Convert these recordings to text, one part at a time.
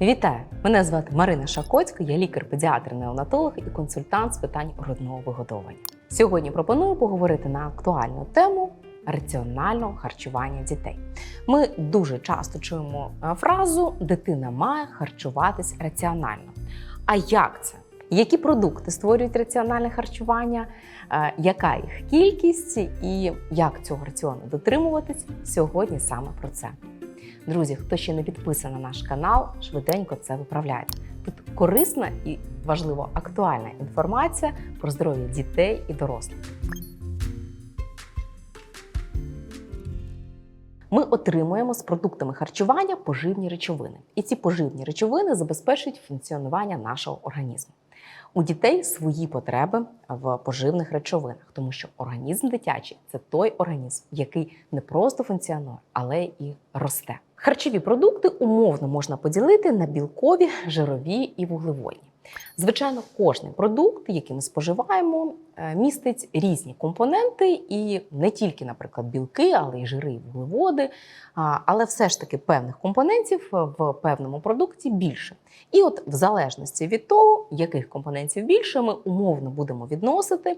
Вітаю! Мене звати Марина Шакоцька, я лікар-педіатр-неонатолог і консультант з питань грудного вигодовування. Сьогодні пропоную поговорити на актуальну тему раціонального харчування дітей. Ми дуже часто чуємо е, фразу дитина має харчуватись раціонально. А як це? Які продукти створюють раціональне харчування, е, яка їх кількість і як цього раціону дотримуватись сьогодні саме про це. Друзі, хто ще не підписаний на наш канал, швиденько це виправляйте. Тут корисна і важливо актуальна інформація про здоров'я дітей і дорослих. Ми отримуємо з продуктами харчування поживні речовини, і ці поживні речовини забезпечують функціонування нашого організму. У дітей свої потреби в поживних речовинах, тому що організм дитячий це той організм, який не просто функціонує, але і росте. Харчові продукти умовно можна поділити на білкові, жирові і вуглеводні. Звичайно, кожний продукт, який ми споживаємо, містить різні компоненти, і не тільки, наприклад, білки, але й жири, і вуглеводи. Але все ж таки певних компонентів в певному продукті більше. І от, в залежності від того, яких компонентів більше, ми умовно будемо відносити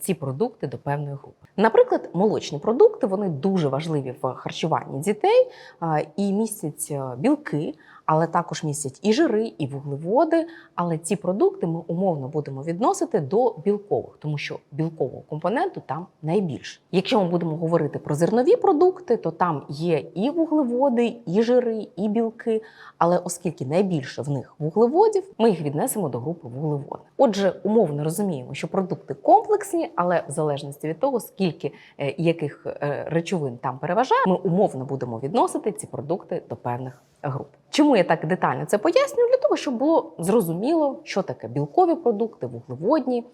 ці продукти до певної групи. Наприклад, молочні продукти вони дуже важливі в харчуванні дітей і містять е, білки, але також містять і жири, і вуглеводи. Але ці продукти ми умовно будемо відносити до білкових, тому що білкового компоненту там найбільше. Якщо ми будемо говорити про зернові продукти, то там є і вуглеводи, і жири, і білки. Але оскільки найбільше в них вуглеводів, ми їх віднесемо до групи вуглеводи. Отже, умовно розуміємо, що продукти комплексні, але в залежності від того, скільки е, яких е, речовин там переважає, ми умовно будемо відносити ці продукти до певних груп. Чому я так детально це пояснюю? Для того, щоб було зрозуміло, що таке білкові продукти, вуглеводні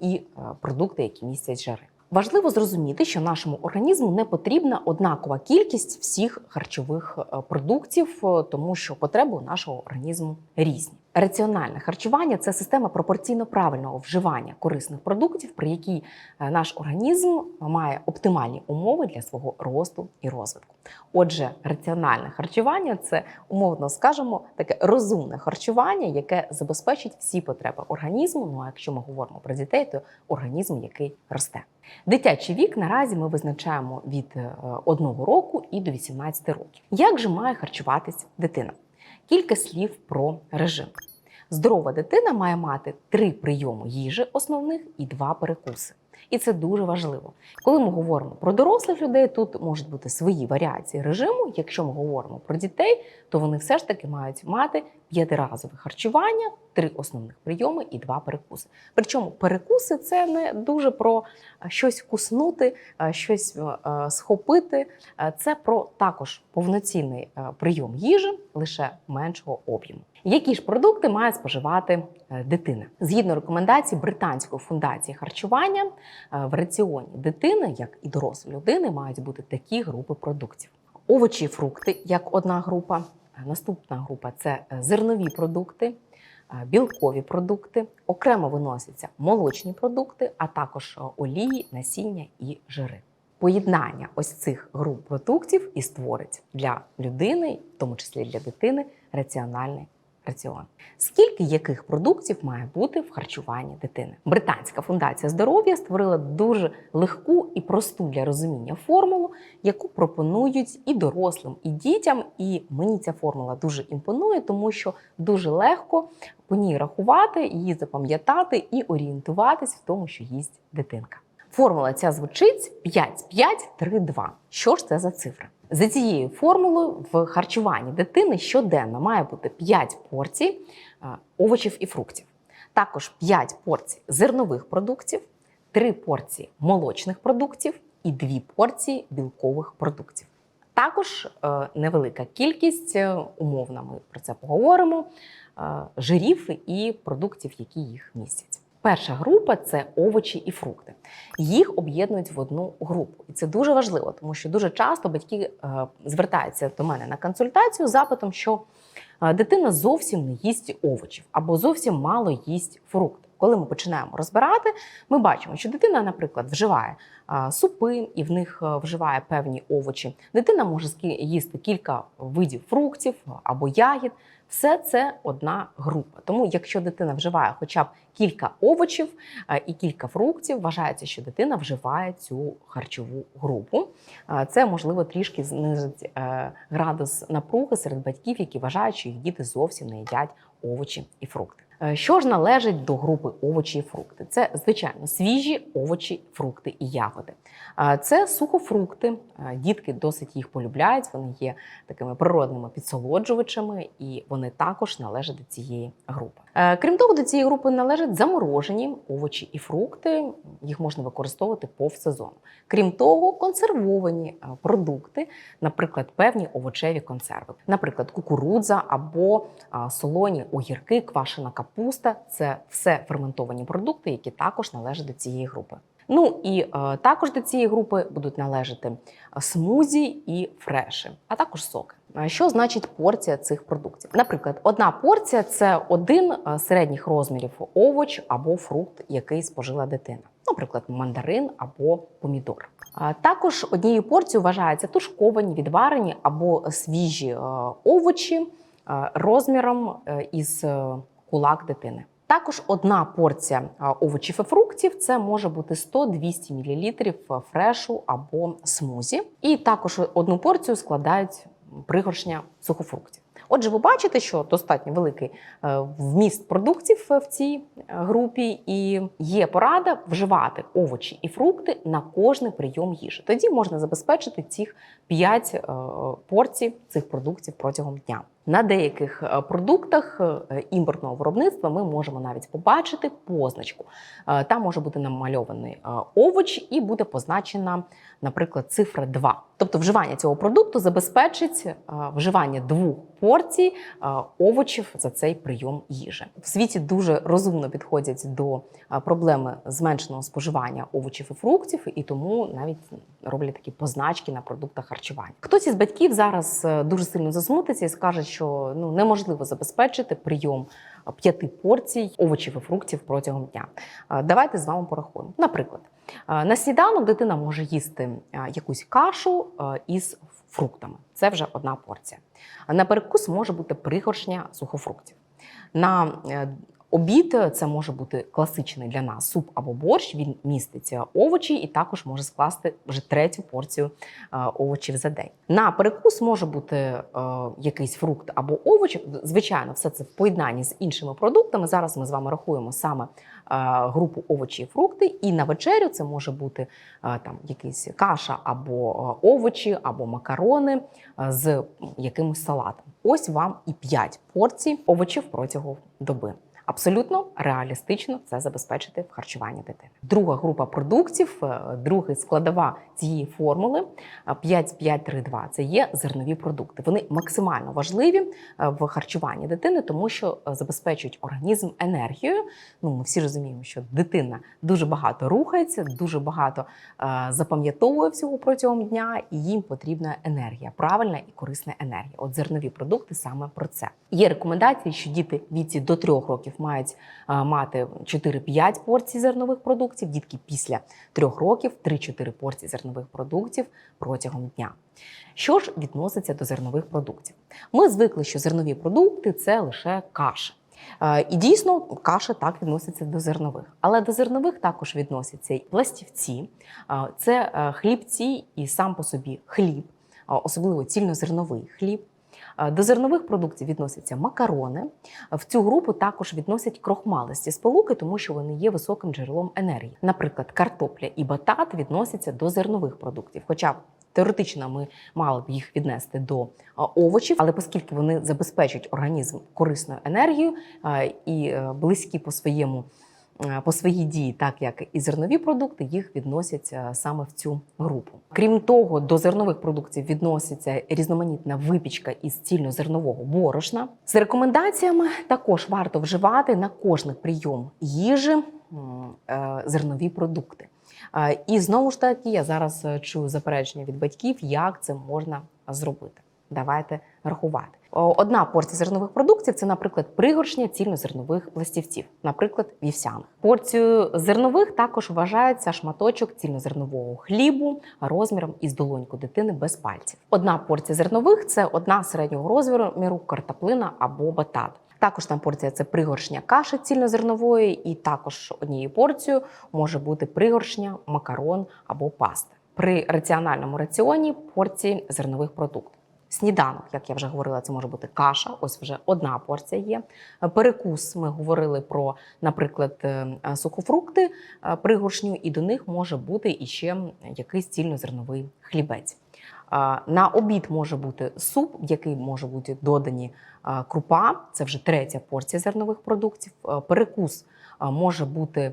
і е, продукти, які містять жири. Важливо зрозуміти, що нашому організму не потрібна однакова кількість всіх харчових е, продуктів, е, тому що потреби у нашого організму різні. Раціональне харчування це система пропорційно правильного вживання корисних продуктів, при якій е, наш організм має оптимальні умови для свого росту і розвитку. Отже, раціональне харчування це умовно скажемо таке розумне харчування, яке забезпечить всі потреби організму. Ну а якщо ми говоримо про дітей, то організм, який росте. Дитячий вік наразі ми визначаємо від е, одного року і до 18 років. Як же має харчуватись дитина? Кілька слів про режим. Здорова дитина має мати три прийоми їжі основних і два перекуси. І це дуже важливо. Коли ми говоримо про дорослих людей, тут можуть бути свої варіації режиму. Якщо ми говоримо про дітей, то вони все ж таки мають мати п'ятиразове харчування, три основних прийоми і два перекуси. Причому перекуси це не дуже про е, щось куснути, е, щось е, схопити. Це про також повноцінний прийом їжі, лише меншого об'єму. Які ж продукти має споживати е, дитина? Згідно рекомендацій Британської фундації харчування, е, в раціоні дитини, як і дорослої людини, мають бути такі групи продуктів: овочі, фрукти, як одна група. Е, Наступна група це зернові продукти, білкові продукти. Окремо виносяться молочні продукти, а також олії, насіння і жири. Поєднання ось цих груп продуктів і створить для людини, в тому числі для дитини, раціональний раціон. Скільки яких продуктів має бути в харчуванні дитини? Британська фундація здоров'я створила дуже легку і просту для розуміння формулу, яку пропонують і дорослим, і дітям. І мені ця формула дуже імпонує, тому що дуже легко по ній рахувати, її запам'ятати і орієнтуватись в тому, що їсть дитинка. Формула ця звучить 5-5-3-2. Що ж це за цифра? За цією формулою в харчуванні дитини щоденно має бути 5 порцій е, овочів і фруктів, також 5 порцій зернових продуктів, 3 порції молочних продуктів і 2 порції білкових продуктів. Також е, невелика кількість, е, умовно, ми про це поговоримо, жирів і продуктів, які їх містять. Перша група це овочі і фрукти. Їх об'єднують в одну групу, і це дуже важливо, тому що дуже часто батьки е, звертаються до мене на консультацію з запитом, що е, дитина зовсім не їсть овочів або зовсім мало їсть фрукти. Коли ми починаємо розбирати, ми бачимо, що дитина, наприклад, вживає супи і в них вживає певні овочі. Дитина може їсти кілька видів фруктів або ягід. Все це одна група. Тому, якщо дитина вживає хоча б кілька овочів е, і кілька фруктів, вважається, що дитина вживає цю харчову групу. Е, Це можливо трішки знизить е, градус напруги серед батьків, які вважають, що їх діти зовсім не їдять овочі і фрукти. Е, Що ж належить до групи овочі і фрукти? Це звичайно свіжі овочі, фрукти і ягоди. Е, Це сухофрукти. Е, Дітки досить їх полюбляють. Вони є такими природними підсолоджувачами, і вони також належать до цієї групи. Крім того, до цієї групи належать заморожені овочі і фрукти. Їх можна використовувати повсезону. Крім того, консервовані продукти, наприклад, певні овочеві консерви, наприклад, кукурудза або солоні огірки, квашена капуста це все ферментовані продукти, які також належать до цієї групи. Ну і е, також до цієї групи будуть належати е, смузі і фреші, а також соки. Що значить порція цих продуктів? Наприклад, одна порція це один е, середніх розмірів овоч або фрукт, який спожила дитина, наприклад, мандарин або помідор. Також однією порцією вважаються тушковані, відварені або свіжі е, овочі е, розміром е, із е, кулак дитини. Також одна порція овочів і фруктів це може бути 100-200 мл фрешу або смузі. І також одну порцію складають пригоршня сухофруктів. Отже, ви бачите, що достатньо великий е, вміст продуктів в цій е, групі, і є порада вживати овочі і фрукти на кожний прийом їжі. Тоді можна забезпечити цих 5 порцій цих продуктів протягом дня. На деяких е, продуктах е, імпортного виробництва ми можемо навіть побачити позначку. Е, Там може бути намальований овоч і буде позначена, наприклад, цифра 2. Тобто вживання цього продукту забезпечить вживання двох порцій овочів за цей прийом їжі. В світі дуже розумно підходять до проблеми зменшеного споживання овочів і фруктів, і тому навіть роблять такі позначки на продуктах харчування. Хтось із батьків зараз дуже сильно засмутиться і скаже, що ну неможливо забезпечити прийом п'яти порцій овочів і фруктів протягом дня. Давайте з вами порахуємо. Наприклад, на сніданок дитина може їсти якусь кашу із фруктами. Це вже одна порція. На перекус може бути пригоршня сухофруктів. На е, обід це може бути класичний для нас суп або борщ. Він міститься овочі і також може скласти вже третю порцію е, овочів за день. На перекус може бути е, якийсь фрукт або овоч. Звичайно, все це в поєднанні з іншими продуктами. Зараз ми з вами рахуємо саме е, групу овочі і фрукти. І на вечерю це може бути е, там якийсь каша або е, овочі, або макарони е, з якимось салатом. Ось вам і 5 порцій овочів протягом доби. Абсолютно реалістично це забезпечити в харчуванні дитини. Друга група продуктів, е, друга складова цієї формули е, 5-5-3-2 – це є зернові продукти. Вони максимально важливі е, в харчуванні дитини, тому що е, забезпечують організм енергією. Ну, ми всі розуміємо, що дитина дуже багато рухається, дуже багато е, запам'ятовує всього протягом дня, і їм потрібна енергія, правильна і корисна енергія. От зернові продукти саме про це. Є рекомендації, що діти віці до 3 років мають мати 4-5 порцій зернових продуктів, дітки після 3 років 3-4 порції зернових продуктів протягом дня. Що ж відноситься до зернових продуктів? Ми звикли, що зернові продукти це лише каша. І дійсно каша так відноситься до зернових, але до зернових також відносяться і пластівці, це е, хлібці і сам по собі хліб, особливо цільнозерновий хліб. Е, До зернових продуктів відносяться макарони. В цю групу також відносять крохмалисті сполуки, тому що вони є високим джерелом енергії. Наприклад, картопля і батат відносяться до зернових продуктів. Хоча теоретично ми мали б їх віднести до е, овочів, але оскільки вони забезпечують організм корисною енергією е, і близькі по своєму. Е, По своїй дії, так як і зернові продукти, їх відносять саме в цю групу. Крім того, до зернових продуктів відноситься різноманітна випічка із цільнозернового борошна. З рекомендаціями також варто вживати на кожний прийом їжі е, зернові продукти. Е, І знову ж таки, я зараз чую заперечення від батьків, як це можна зробити. Давайте рахувати. Одна порція зернових продуктів це, наприклад, пригоршня цільнозернових пластівців, наприклад, вівсяних. Порцією зернових також вважається шматочок цільнозернового хлібу розміром із долоньку дитини без пальців. Одна порція зернових це одна середнього розміру картоплина або батат. Також там порція це пригоршня каші цільнозернової, і також однією порцією може бути пригоршня макарон або пасти. При раціональному раціоні порції зернових продуктів. Сніданок, як я вже говорила, це може бути каша. Ось вже одна порція є. Перекус ми говорили про, наприклад, е, сухофрукти, е, пригоршню, і до них може бути іще якийсь цільнозерновий хлібець. Е, На обід може бути суп, в який може бути додані е, крупа. Це вже третя порція зернових продуктів. Е, Перекус е, може бути е,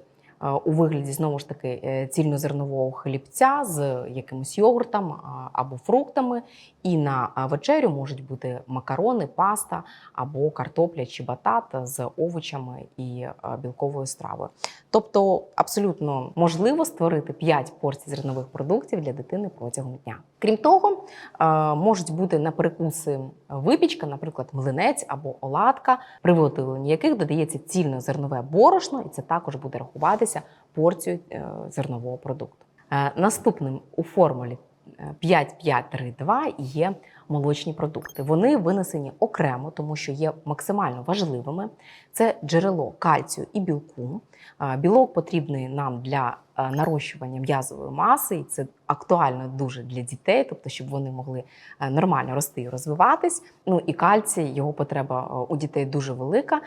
у вигляді знову ж таки е, цільнозернового хлібця з якимось йогуртом або фруктами. І на вечерю можуть бути макарони, паста або картопля чи батат з овочами і білковою стравою. Тобто абсолютно можливо створити 5 порцій зернових продуктів для дитини протягом дня. Крім того, е, можуть бути на перекуси випічка, наприклад, млинець або оладка, при виготовленні яких додається цільнозернове борошно, і це також буде рахуватися порцією е, зернового продукту. Е, Наступним у формулі е, 5-5-3-2 є молочні продукти. Вони винесені окремо, тому що є максимально важливими. Це джерело кальцію і білку. Е, Білок потрібний нам для е, нарощування м'язової маси, і це актуально дуже для дітей, тобто, щоб вони могли е, нормально рости і розвиватись. Ну і кальцій, його потреба е, у дітей дуже велика,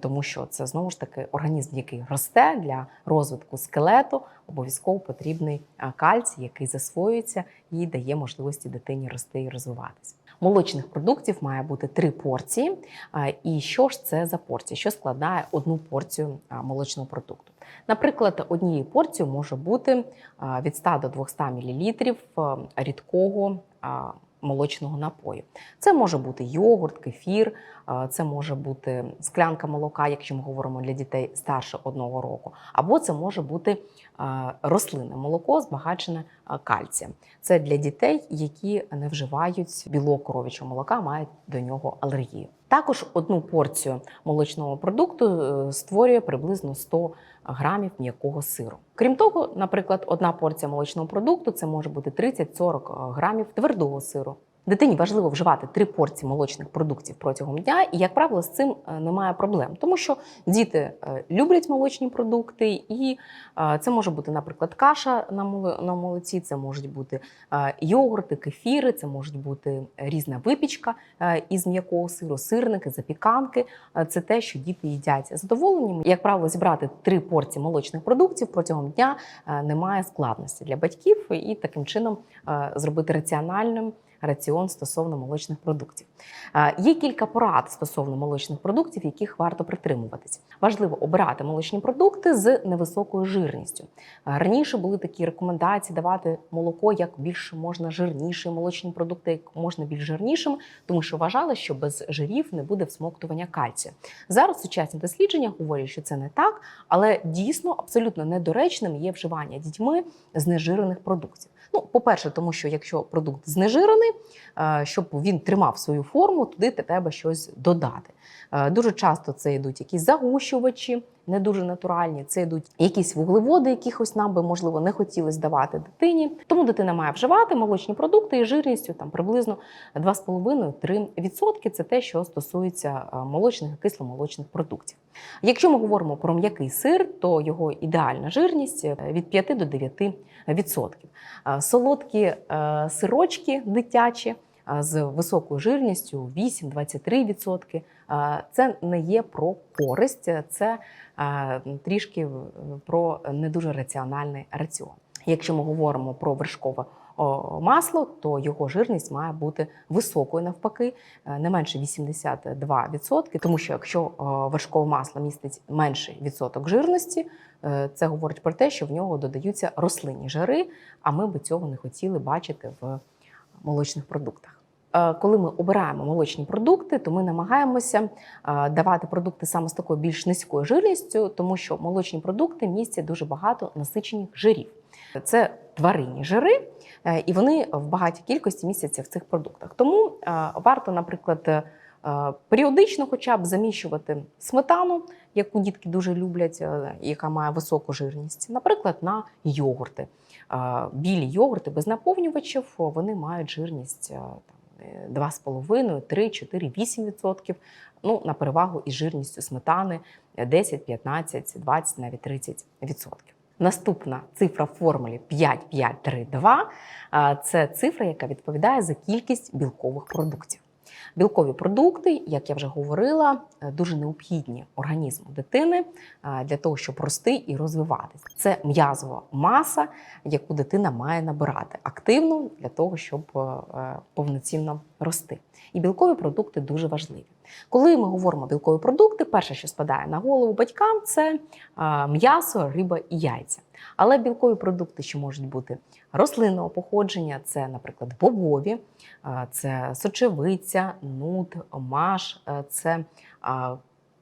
тому що це знову ж таки організм, який росте для розвитку скелету. Обов'язково потрібний е, кальцій, який засвоюється і дає можливості дитині рости і розвиватися. Молочних продуктів має бути три порції. І що ж це за порція? Що складає одну порцію молочного продукту? Наприклад, однією порцією може бути від 100 до 200 мл рідкого молочного напою. Це може бути йогурт, кефір, це може бути склянка молока, якщо ми говоримо для дітей старше одного року, або це може бути рослинне молоко, збагачене кальцієм. Це для дітей, які не вживають білок коров'ячого молока, мають до нього алергію. Також одну порцію молочного продукту е, створює приблизно 100 грамів м'якого сиру. Крім того, наприклад, одна порція молочного продукту це може бути 30-40 грамів твердого сиру. Дитині важливо вживати три порції молочних продуктів протягом дня, і, як правило, з цим е, немає проблем, тому що діти е, люблять молочні продукти, і е, це може бути, наприклад, каша на моло- на молоці, це можуть бути йогурти, кефіри, це можуть бути різна випічка із м'якого сиру, сирники, запіканки. Це те, що діти їдять задоволенням. Як правило, зібрати три порції молочних продуктів протягом дня немає складності для батьків, і таким чином зробити раціональним раціон стосовно молочних продуктів. Є кілька порад стосовно молочних продуктів, яких варто притримуватись. Важливо обирати молочні продукти з невисокою жирністю. Раніше були такі рекомендації давати молоко як більш можна жирніше, молочні продукти як можна більш жирнішим, тому що вважали, що без жирів не буде всмоктування кальцію. Зараз сучасні дослідження говорять, що це не так, але дійсно абсолютно недоречним є вживання дітьми знежирених продуктів. Ну, по-перше, тому що якщо продукт знежирений, е, щоб він тримав свою форму, туди треба щось додати. Е, Дуже часто це йдуть якісь загущувачі, не дуже натуральні. Це йдуть якісь вуглеводи, якихось нам би можливо не хотілося давати дитині. Тому дитина має вживати молочні продукти із жирністю там приблизно 2,5-3%. Це те, що стосується е, молочних і кисломолочних продуктів. Якщо ми говоримо про м'який сир, то його ідеальна жирність від 5 до 9 відсотків. Солодкі е, сирочки дитячі з високою жирністю 8-23%. е, Це не є про користь, це трішки про не дуже раціональний раціон. Якщо ми говоримо про вершкове масло, то його жирність має бути високою навпаки, е, не менше 82%, тому що якщо е, вершкове масло містить менший відсоток жирності, е, це говорить про те, що в нього додаються рослинні жири, а ми би цього не хотіли бачити в молочних продуктах. Е, Коли ми обираємо молочні продукти, то ми намагаємося е, давати продукти саме з такою більш низькою жирністю, тому що молочні продукти містять дуже багато насичених жирів. Це тваринні жири, е, і вони в багатій кількості містяться в цих продуктах. Тому варто, наприклад, Періодично, хоча б заміщувати сметану, яку дітки дуже люблять, яка має високу жирність, наприклад, на йогурти. Білі йогурти без наповнювачів вони мають жирність 2,5, 3, 4, 8%. Ну, на перевагу із жирністю сметани е, 10, 15, 20, навіть 30%. Наступна цифра в формулі 5532 – це цифра, яка відповідає за кількість білкових продуктів. Білкові продукти, як я вже говорила, е, дуже необхідні організму дитини для того, щоб рости і розвиватися. Це м'язова маса, яку дитина має набирати активно для того, щоб е, е, повноцінно рости. І білкові продукти дуже важливі. Коли ми говоримо білкові продукти, перше, що спадає на голову батькам, це м'ясо, риба і яйця. Але білкові продукти, що можуть бути рослинного походження, це, наприклад, бобові, е, це сочевиця, нут, маш, е, це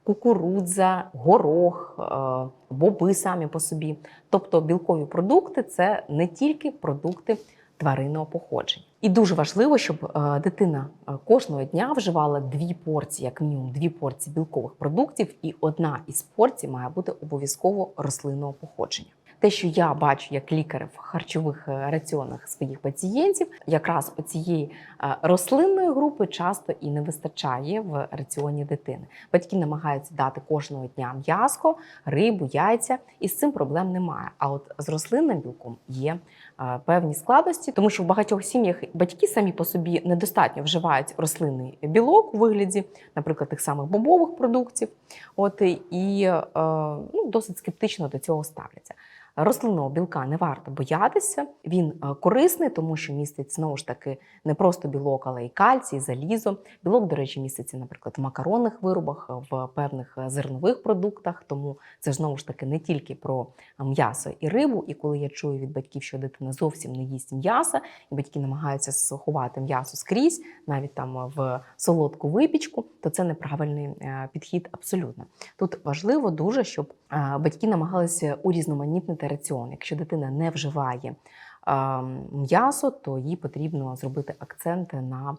кукурудза, горох, е, боби самі по собі. Тобто білкові продукти це не тільки продукти тваринного походження. І дуже важливо, щоб дитина кожного дня вживала дві порції, як мінімум дві порції білкових продуктів, і одна із порцій має бути обов'язково рослинного походження. Те, що я бачу як лікар в харчових е, раціонах своїх пацієнтів, якраз оцієї е, рослинної групи часто і не вистачає в раціоні дитини. Батьки намагаються дати кожного дня м'ясо, рибу, яйця, і з цим проблем немає. А от з рослинним білком є е, певні складності, тому що в багатьох сім'ях батьки самі по собі недостатньо вживають рослинний білок у вигляді, наприклад, тих самих бобових продуктів. От і ну, досить скептично до цього ставляться. Рослинного білка не варто боятися. Він е, корисний, тому що містить знову ж таки не просто білок, але й кальцій, залізо. Білок, до речі, міститься, наприклад, в макаронних виробах, в певних е, зернових продуктах. Тому це ж знову ж таки не тільки про м'ясо і рибу. І коли я чую від батьків, що дитина зовсім не їсть м'яса, і батьки намагаються сховати м'ясо скрізь, навіть там в солодку випічку, то це неправильний е, підхід абсолютно. Тут важливо дуже, щоб е, батьки намагалися урізноманітнити раціон. Якщо дитина не вживає м'ясо, то їй потрібно зробити акцент на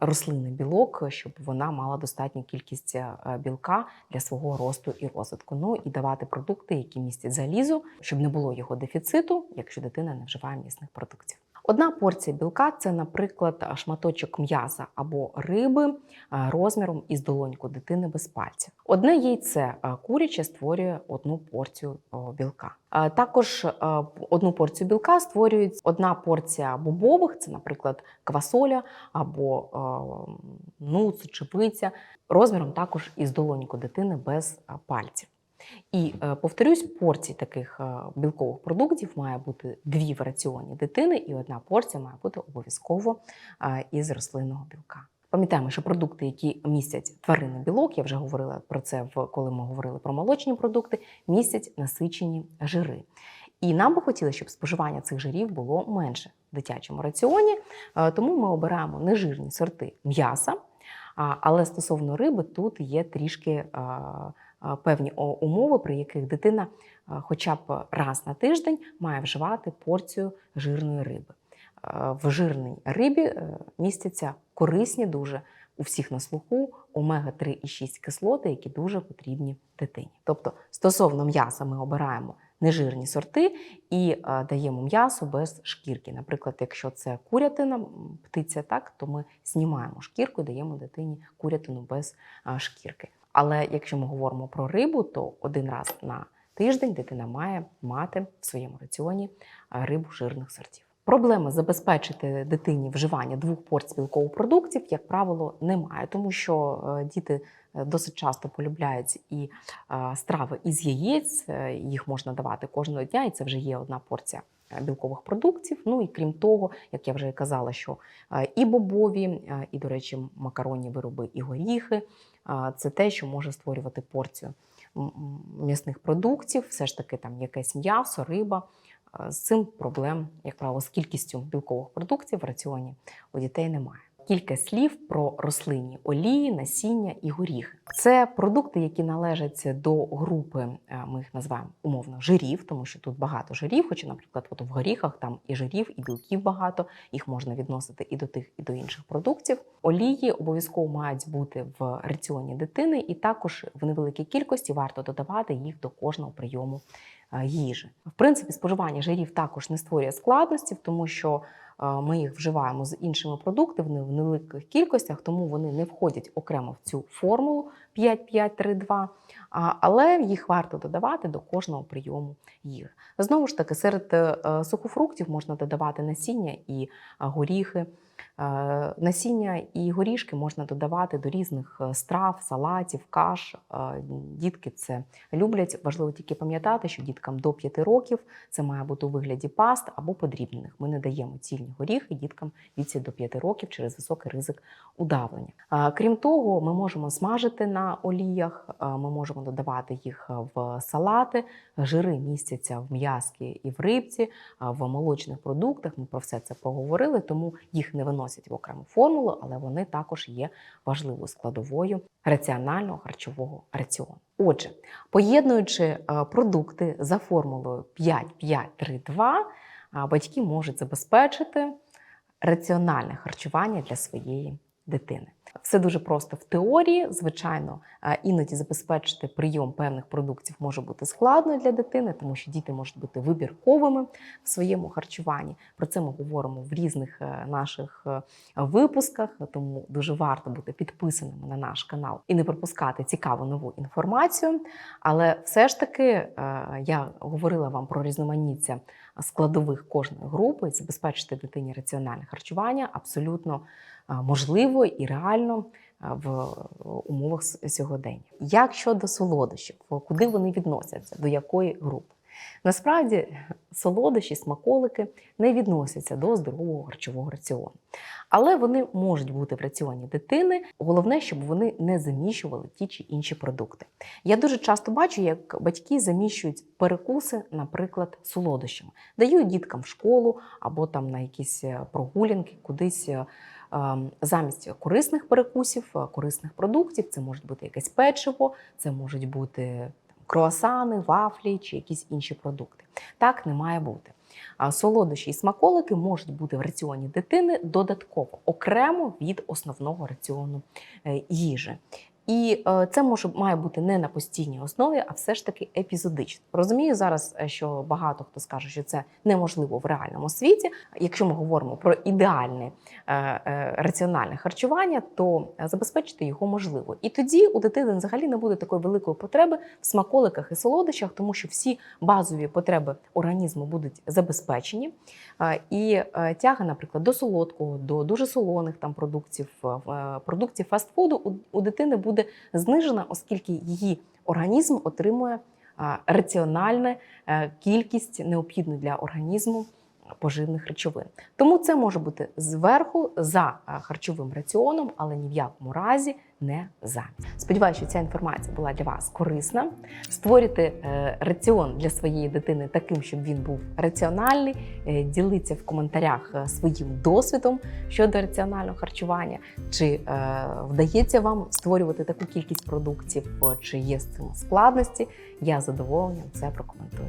рослинний білок, щоб вона мала достатню кількість білка для свого росту і розвитку. Ну і давати продукти, які містять залізо, щоб не було його дефіциту, якщо дитина не вживає м'ясних продуктів. Одна порція білка це, наприклад, шматочок м'яса або риби розміром із долоньку дитини без пальця. Одне яйце куряче створює одну порцію білка. Також одну порцію білка створюють одна порція бобових, це, наприклад, квасоля або нут, сочевиця, розміром також із долоньку дитини без пальців. І е, повторюсь, порцій таких е, білкових продуктів має бути дві в раціоні дитини, і одна порція має бути обов'язково із рослинного білка. Пам'ятаємо, що продукти, які містять тваринний білок, я вже говорила про це коли ми говорили про молочні продукти, містять насичені жири. І нам би хотілося, щоб споживання цих жирів було менше в дитячому раціоні, е, тому ми обираємо нежирні сорти м'яса. Але стосовно риби, тут є трішки певні умови, при яких дитина хоча б раз на тиждень має вживати порцію жирної риби. В жирній рибі е, містяться корисні дуже у всіх на слуху омега-3 і 6 кислоти, які дуже потрібні дитині. Тобто, стосовно м'яса, ми обираємо нежирні сорти і е, даємо м'ясо без шкірки. Наприклад, якщо це курятина, птиця, так то ми знімаємо шкірку і даємо дитині курятину без шкірки. Але якщо ми говоримо про рибу, то один раз на тиждень дитина має мати в своєму раціоні е, рибу жирних сортів. Проблеми забезпечити дитині вживання двох порцій білкових продуктів, як правило, немає, тому що е, діти е, досить часто полюбляють і страви із яєць, їх можна давати кожного дня, і це вже є одна порція білкових продуктів. Ну і крім того, як я вже казала, що і бобові, і, до речі, макаронні вироби, і горіхи це те, що може створювати порцію м'ясних продуктів, все ж таки там якесь м'ясо, риба. З цим проблем, як правило, з кількістю білкових продуктів в раціоні у дітей немає. Кілька слів про рослинні олії, насіння і горіхи. Це продукти, які належать до групи, е, ми їх називаємо умовно жирів, тому що тут багато жирів, хоча, наприклад, от в горіхах там і жирів, і білків багато, їх можна відносити і до тих, і до інших продуктів. Олії обов'язково мають бути в раціоні дитини, і також в невеликій кількості варто додавати їх до кожного прийому їжі. В принципі, споживання жирів також не створює складностей, тому що е, ми їх вживаємо з іншими продуктами в невеликих кількостях, тому вони не входять окремо в цю формулу 5-5-3-2, але їх варто додавати до кожного прийому їжі. Знову ж таки, серед е, сухофруктів можна додавати насіння і е, горіхи. Е, Насіння і горішки можна додавати до різних е, страв, салатів, каш. Е, Дітки це люблять. Важливо тільки пам'ятати, що діткам до 5 років це має бути у вигляді паст або подрібнених. Ми не даємо цільні горіхи діткам віці до 5 років через високий ризик удавлення. Крім того, ми можемо смажити на оліях, ми можемо додавати їх в салати. Жири містяться в м'язки і в рибці, в молочних продуктах. Ми про все це проговорили, тому їх не виносять в окрему формулу, але вони також є важливою складовою раціонального харчового раціону. Отже, поєднуючи е, продукти за формулою 5-5-3-2, батьки можуть забезпечити раціональне харчування для своєї дитини. Все дуже просто в теорії. Звичайно, е, іноді забезпечити прийом певних продуктів може бути складно для дитини, тому що діти можуть бути вибірковими в своєму харчуванні. Про це ми говоримо в різних е, наших е, випусках, тому дуже варто бути підписаними на наш канал і не пропускати цікаву нову інформацію. Але все ж таки я говорила вам про різноманіття складових кожної групи, забезпечити дитині раціональне харчування абсолютно можливо і реально в умовах сьогодення. Як щодо солодощів, куди вони відносяться, до якої групи? Насправді солодощі, смаколики не відносяться до здорового харчового раціону. Але вони можуть бути в раціоні дитини. Головне, щоб вони не заміщували ті чи інші продукти. Я дуже часто бачу, як батьки заміщують перекуси, наприклад, солодощами, дають діткам в школу або там на якісь е, прогулянки, кудись. Ем, Замість корисних перекусів, е, корисних продуктів, це може бути якесь печиво, це можуть бути круасани, вафлі чи якісь інші продукти. Так не має бути. Солодощі і смаколики можуть бути в раціоні дитини додатково, окремо від основного раціону е, їжі. І е, це може має бути не на постійній основі, а все ж таки епізодично. Розумію зараз, е, що багато хто скаже, що це неможливо в реальному світі. Якщо ми говоримо про ідеальне е, раціональне харчування, то забезпечити його можливо. І тоді у дитини взагалі не буде такої великої потреби в смаколиках і солодощах, тому що всі базові потреби організму будуть забезпечені. І тяга, наприклад, до солодкого, до дуже солоних там продуктів, продуктів фастфуду у, у дитини буде знижена, оскільки її організм отримує е, раціональну кількість необхідну для організму поживних речовин. Тому це може бути зверху за е, харчовим раціоном, але ні в якому разі не за. Сподіваюся, що ця інформація була для вас корисна. Створюйте раціон для своєї дитини таким, щоб він був раціональний. Е, Діліться в коментарях е, своїм досвідом щодо раціонального харчування. Чи вдається вам створювати таку кількість продуктів, чи є з цим складності? Я задоволенням це прокоментую.